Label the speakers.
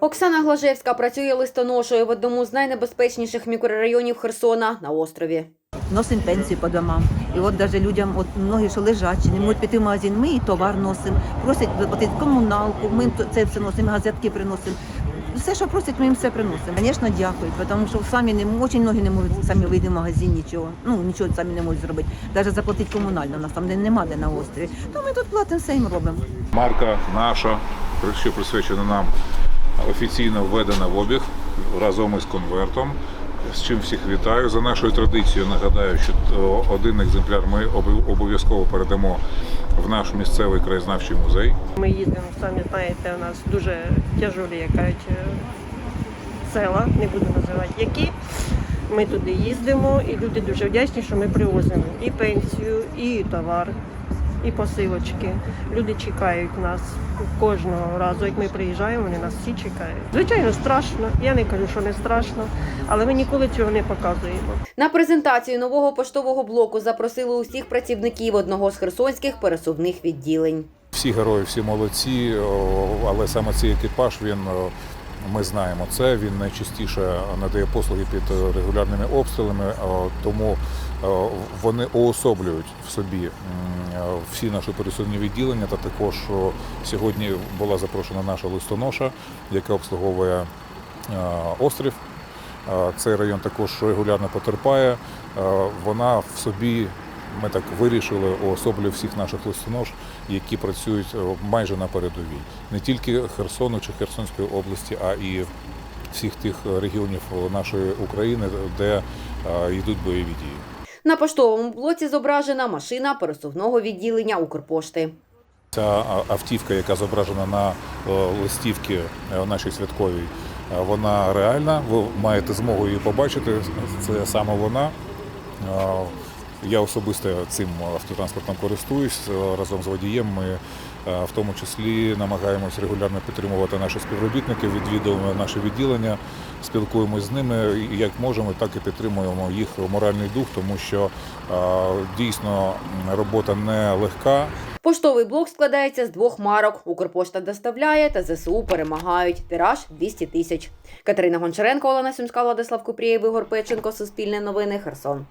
Speaker 1: Оксана Глажевська працює листоношою в одному з найнебезпечніших мікрорайонів Херсона на острові.
Speaker 2: Носимо пенсію по домам. І от навіть людям, от многі, що лежачі, не можуть піти в магазин, ми і товар носимо, просять виплатити комуналку, ми то- це все носимо, газетки приносимо. Все, що просять, ми їм все приносимо. Звісно, дякують, тому що самі не очень многі не можуть самі вийти в магазин, нічого. Ну нічого самі не можуть зробити. Навіть заплатити комунально. У нас там де нема де на острові. То ми тут платимо, все їм робимо.
Speaker 3: Марка наша, що присвячена нам, офіційно введена в обіг разом із конвертом. З чим всіх вітаю. За нашою традицією нагадаю, що один екземпляр ми обов'язково передамо в наш місцевий краєзнавчий музей.
Speaker 4: Ми їздимо, самі знаєте, у нас дуже тяжолі, як кажуть, е, села, не буду називати які. Ми туди їздимо, і люди дуже вдячні, що ми привозимо і пенсію, і товар, і посилочки. Люди чекають нас кожного разу, як ми приїжджаємо, вони нас всі чекають. Звичайно, страшно. Я не кажу, що не страшно, але ми ніколи цього не показуємо.
Speaker 1: На презентацію нового поштового блоку запросили усіх працівників одного з херсонських пересувних відділень.
Speaker 3: Всі герої, всі молодці, але саме цей екіпаж він. Ми знаємо це. Він найчастіше надає послуги під е, регулярними обстрілами, тому вони уособлюють в собі е, всі наші пересувні відділення. Та також сьогодні була запрошена наша листоноша, яка обслуговує е, острів. Е, Цей район також регулярно потерпає. Е, Вона в собі, ми так вирішили, уособлює всіх наших листонож, які працюють е, майже на передовій. Не тільки Херсону чи Херсонської області, а і всіх тих регіонів нашої України, де е, йдуть бойові дії.
Speaker 1: На поштовому блоці зображена машина пересувного відділення Укрпошти.
Speaker 3: Ця автівка, яка зображена на е, листівці нашій святковій, вона реальна. Ви маєте змогу її побачити. Це саме вона. Я особисто цим автотранспортом користуюсь разом з водієм. Ми е, в тому числі намагаємось регулярно підтримувати наших співробітників, відвідуємо наше відділення, спілкуємось з ними як можемо, так і підтримуємо їх моральний дух, тому що е, дійсно робота не легка.
Speaker 1: Поштовий блок складається з двох марок. Укрпошта доставляє та ЗСУ перемагають. Тираж 200 тисяч. Катерина Гончаренко, Олена Сумська, Владислав Купрієв, Ігор Печенко. Суспільне новини. Херсон.